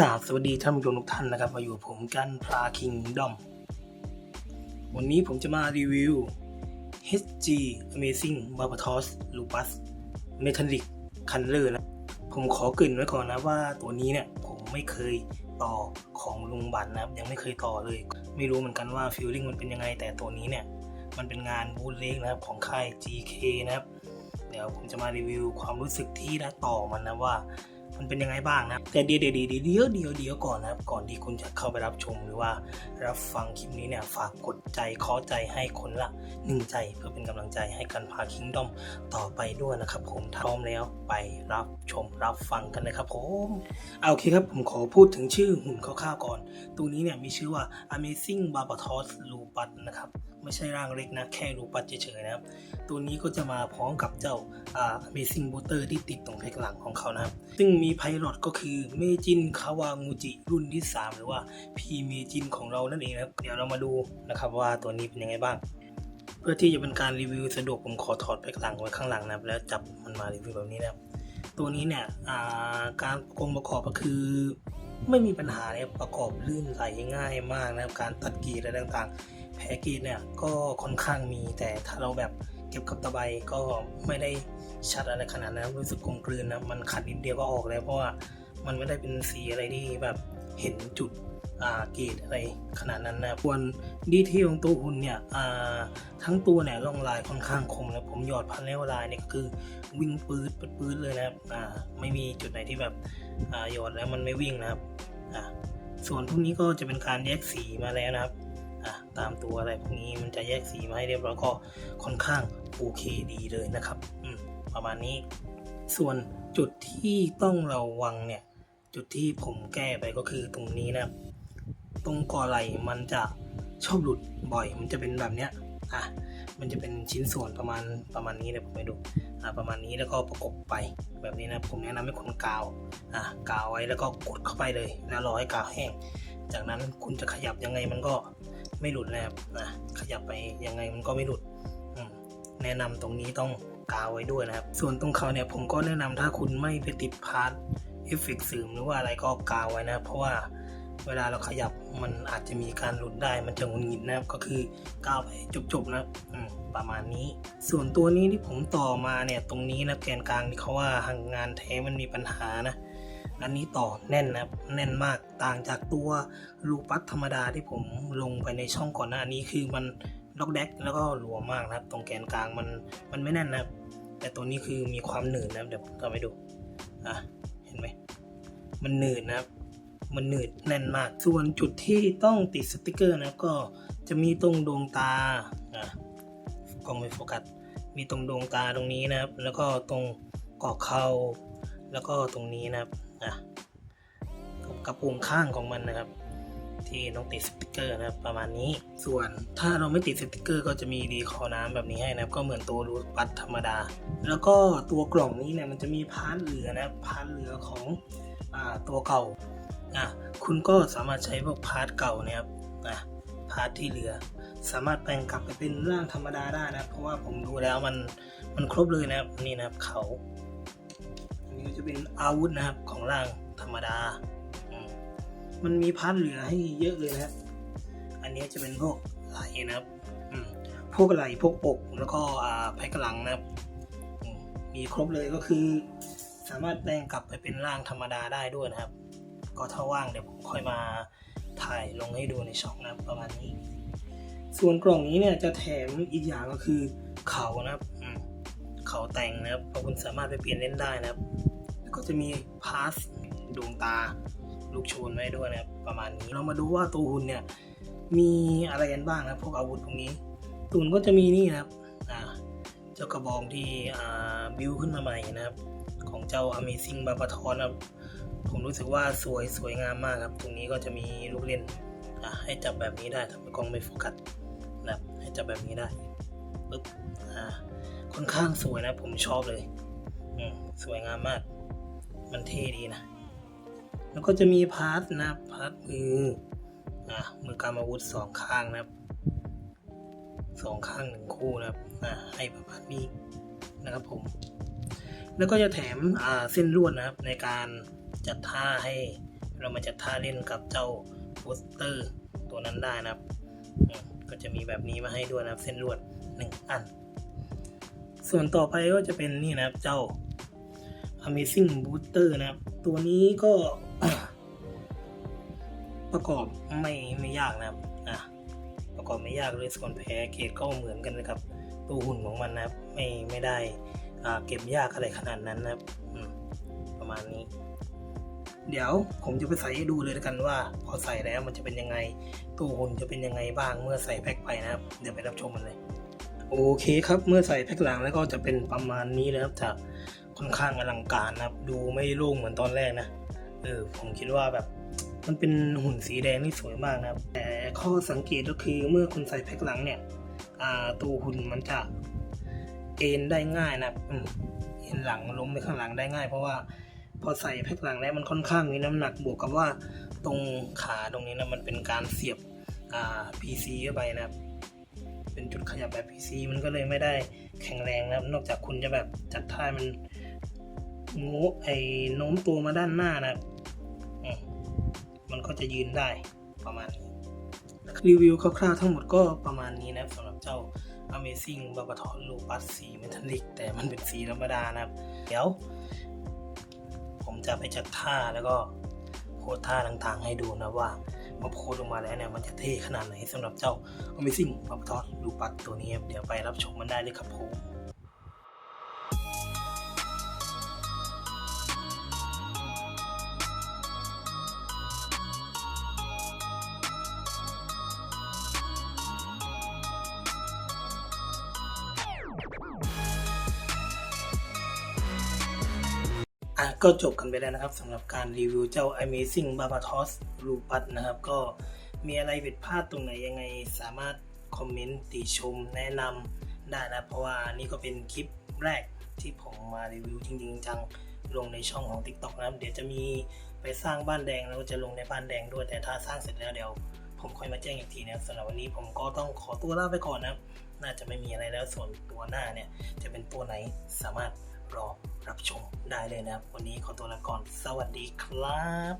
กราบสวัสดีท่านผู้ชมทุกท่านนะครับมาอยู่ผมกันพลาคิงดอมวันนี้ผมจะมารีวิว HG Amazing Barbatos Lupus Metallic Color นะผมขอเกรินไว้ก่อนนะว่าตัวนี้เนี่ยผมไม่เคยต่อของลุงบันนะครับยังไม่เคยต่อเลย ไม่รู้เหมือนกันว่าฟิลลิ่งมันเป็นยังไงแต่ตัวนี้เนี่ย มันเป็นงานบูทเล็กนะครับของค่าย GK นะครับ เดี๋ยวผมจะมารีวิวความรู้สึกที่ได้ต่อมันนะว่า มันเป็นยังไงบ้างนะแต่เดี๋ยวเดี๋ยวเดี๋ยวเดี๋ยวเดี๋ยวเดี๋ยวก่อนนะครับก่อนที่คุณจะเข้าไปรับชมหรือว่ารับฟังคลิปนี้เนี่ยฝากกดใจขอใจให้คนละหนึ่งใจเพื่อเป็นกำลังใจให้กันพาคิงดอมต่อไปด้วยนะครับ ผมพร้อมแล้วไปรับชมรับฟังกันเลยครับผมเอาโอเคครับผมขอพูดถึงชื่อหุ่นคร่าวๆก่อน ตัวนี้เนี่ยมีชื่อว่า Amazing Barbatos Lupus นะครับ ไม่ใช่ร่างเล็กนะแค่รูปัดเฉยๆนะครับ ตัวนี้ก็จะมาพร้อมกับเจ้าอ่า Amazing Booster ที่ติดตรงแพ็กหลังของเขานะครับ ซึ่งมีไพลอตก็คือเมจินคาวางูจิรุ่นที่ 3 หรือว่าพีเมจินของเรานั่นเองนะครับ เดี๋ยวเรามาดูนะครับว่าตัวนี้เป็นยังไงบ้าง เพื่อที่จะเป็นการรีวิวสะดวกผมขอถอดแพ็กหลังไว้ข้างหลังนะครับแล้วจับมันมารีวิวแบบนี้นะครับตัวนี้เนี่ยาการกงประกอบก็คือไม่มีปัญหาเนี่ยประกอบลื่นไหลง่ายมากนะครับการตัดกรีอะไรต่างๆ แพ็กเกจเนี่ยก็ค่อนข้างมีแต่ถ้าเราแบบเก็บกับตะไบก็ไม่ได้ชัดอะไรขนาดนั้นรู้สึกกลมกลืนนะมันขัดนิดเดียวก็ออกแล้วเพราะว่ามันไม่ได้เป็นสีอะไรที่แบบเห็นจุดเกรดอะไรขนาดนั้นนะส่วนดีเทลของตัวหุ่นเนี่ยทั้งตัวเนี่ยล่องลายค่อนข้างคมแล้วผมหยอดพันแล้วลายเนี่ยก็คือวิ่งปืดปืดเลยนะครับไม่มีจุดไหนที่แบบหยอดแล้วมันไม่วิ่งนะครับส่วนพวกนี้ก็จะเป็นการแยกสีมาแล้วนะครับ ตามตัวอะไรพวกนี้มันจะแยกสีมาให้เรียบร้อยก็ค่อนข้างโอเคดีเลยนะครับประมาณนี้ ส่วนจุดที่ต้องระวังเนี่ย จุดที่ผมแก้ไปก็คือตรงนี้นะตรงกอไหลมันจะชอบหลุดบ่อย มันจะเป็นแบบเนี้ยอะมันจะเป็นชิ้นส่วนประมาณประมาณนี้เดี๋ยวผมไปดูอะประมาณนี้แล้วก็ประกบไปแบบนี้นะผมแนะนำให้คนกาวอะกาวไว้แล้วก็กดเข้าไปเลยแล้วรอให้กาวแห้ง จากนั้นคุณจะขยับยังไงมันก็ ไม่หลุดนะครับนะขยับไปยังไงมันก็ไม่หลุดแนะนำตรงนี้ต้องกาวไว้ด้วยนะครับ ส่วนตรงเขาเนี่ยผมก็แนะนำถ้าคุณไม่ไปติดพาร์ทเอฟเฟกต์สื่อมหรือว่าอะไรก็กาวไว้นะเพราะว่าเวลาเราขยับมันอาจจะมีการหลุดได้มันจะงุดหงิดนะครับ ก็คือกาวไปจบๆนะประมาณนี้ ส่วนตัวนี้ที่ผมต่อมาเนี่ยตรงนี้นะแกนกลางที่เขาว่าทางงานแท้มันมีปัญหานะ อันนี้ต่อแน่นนะครับแน่นมากต่างจากตัวลูปัสธรรมดาที่ผมลงไปในช่องก่อนหน้านี้คือมันล็อกแดกแล้วก็หลวมมากนะครับ ตรงแกนกลางมันมันไม่แน่นนะครับ แต่ตัวนี้คือมีความหนืดนะครับเดี๋ยวผมทำให้ดูอะเห็นไหมมันหนืดนะครับ มันหนืดแน่นมาก ส่วนจุดที่ต้องติดสติกเกอร์นะครับก็จะมีตรงดวงตาอะกล้องไม่โฟกัสมีตรงดวงตาตรงนี้นะครับ แล้วก็ตรงกอกเข่าแล้วก็ตรงนี้นะครับ อะกระปุงข้างของมันนะครับ ที่ต้องติดสติกเกอร์นะครับประมาณนี้ ส่วนถ้าเราไม่ติดสติกเกอร์ ก็จะมีดีคอน้ำแบบนี้ให้นะครับ ก็เหมือนตัวรูทปัดธรรมดา แล้วก็ตัวกล่องนี้เนี่ยมันจะมีพาร์ทเหลือนะพาร์ทเหลือของอตัวเก่าอะคุณก็สามารถใช้พวกพาร์ทเก่าเนี่ยครับอะพาร์ทที่เหลือ สามารถแปลงกลับไปเป็นร่างธรรมดาได้นะเพราะว่าผมดูแล้วมันมันครบเลยนะครับนี่นะครับเขา ก็จะเป็นอาวุธนะครับของร่างธรรมดา มันมีพาร์ทเหลือให้เยอะเลยนะครับ อันนี้จะเป็นพวกไหลนะครับพวกไหลพวกปกแล้วก็อ่าแพ็กหลังนะครับ มีครบเลยก็คือ สามารถแปลงกลับไปเป็นร่างธรรมดาได้ด้วยนะครับ ก็ถ้าว่างเดี๋ยวผมค่อยมาถ่ายลงให้ดูในช่องนะครับประมาณนี้ ส่วนกล่องนี้เนี่ยจะแถมอีกอย่างก็คือเขานะครับเขาแต่งนะครับเพราะคุณสามารถไปเปลี่ยนเล่นได้นะครับ ก็จะมีพาสดวงตาลูกชูนไว้ด้วยนะครับประมาณนี้เรามาดูว่าตัวหุ่นเนี่ยมีอะไรกันบ้างนะพวกอาวุธพวกนี้ตุนก็จะมีนี่นะครับเจ้ากระบองที่บิวขึ้นมาใหม่นะครับ ของเจ้า Amazing b a b a t o n นะครับผมรู้สึกว่าสวยสวยงามมากครับ ตรงนี้ก็จะมีลูกเล่นให้จับแบบนี้ได้ทำให้กล้องไม่โฟกัสนะครับให้จับแบบนี้ได้ปึ๊บค่อนข้างสวยนะผมชอบเลยสวยงามมาก มันเท่ดีนะ แล้วก็จะมีพาร์ทนะพาร์ทมืออะมือกำอาวุธสองข้างนะครับสองข้างหนึ่งคู่นะครับอ่าให้ประมาณนี้นะครับผม แล้วก็จะแถมอ่าเส้นลวดนะครับในการจัดท่าให้เรามาจัดท่าเล่นกับเจ้าโปสเตอร์ตัวนั้นได้นะครับ ก็จะมีแบบนี้มาให้ด้วยนะครับ เส้นลวดหนึ่งอัน ส่วนต่อไปก็จะเป็นนี่นะครับเจ้า Amazing Booster นะครับ ตัวนี้ก็ประกอบไม่ไม่ยากนะครับอะประกอบไม่ยากเลยส่วนแพ้เกรดก็เหมือนกันเลยครับ ตัวหุ่นของมันนะครับ ไม่ไม่ได้เก็บยากอะไรขนาดนั้นนะครับประมาณนี้ เดี๋ยวผมจะไปใส่ให้ดูเลยแล้วกันว่า พอใส่แล้วมันจะเป็นยังไง ตัวหุ่นจะเป็นยังไงบ้างเมื่อใส่แพ็คไปนะครับ เดี๋ยวไปรับชมมันเลยโอเคครับ เมื่อใส่แพ็คหลังแล้วก็จะเป็นประมาณนี้เลยครับจะ ค่อนข้างอลังการนะครับ ดูไม่โล่งเหมือนตอนแรกนะเออผมคิดว่าแบบมันเป็นหุ่นสีแดงนี่สวยมากนะครับ แต่ข้อสังเกตก็คือเมื่อคุณใส่แพ็คหลังเนี่ยตัวหุ่นมันจะเอ็นได้ง่ายนะเอ็นหลังล้มไปข้างหลังได้ง่าย เพราะว่าพอใส่แพ็คหลังแล้วมันค่อนข้างมีน้ำหนักบวกกับว่าตรงขาตรงนี้นะมันเป็นการเสียบอ่า PC เข้าไปนะครับ เป็นจุดขยับแบบ PC มันก็เลยไม่ได้แข็งแรงนะครับ นอกจากคุณจะแบบจัดท่ามัน โง่ไอ้โน้มตัวมาด้านหน้านะมันก็จะยืนได้ประมาณนี้รีวิวคร่าวๆทั้งหมดก็ประมาณนี้นะสำหรับเจ้า Amazing b a b a t o n Lupus สีเมทัลลิกแต่มันเป็นสีธรรมดานะครับ เดี๋ยว ผมจะไปจัดท่าแล้วก็โพสท่าต่างๆให้ดูนะว่ามาโพสออกมาแล้วเนี่ยมันจะเท่ขนาดไหนสำหรับเจ้า Amazing b a b a t o n Lupus ตัวนี้ เดี๋ยวไปรับชมมันได้เลยครับผม ก็จบกันไปแล้วนะครับสำหรับการรีวิวเจ้า Amazing Barbatos Lupus นะครับ ก็มีอะไรผิดพลาดตรงไหนยังไงสามารถคอมเมนต์ติชมแนะนำได้นะ เพราะว่านี่ก็เป็นคลิปแรกที่ผมมารีวิวจริงๆจังลงในช่องของ TikTok นะครับ เดี๋ยวจะมีไปสร้างบ้านแดงแล้วก็จะลงในบ้านแดงด้วยแต่ถ้าสร้างเสร็จแล้วเดี๋ยวผมค่อยมาแจ้งอีกทีนะครับสำหรับวันนี้ผมก็ต้องขอตัวลาไปก่อนนะครับ น่าจะไม่มีอะไรแล้วส่วนตัวหน้าเนี่ยจะเป็นตัวไหนสามารถ รอรับชมได้เลยนะครับ วันนี้ขอตัวลาก่อน สวัสดีครับ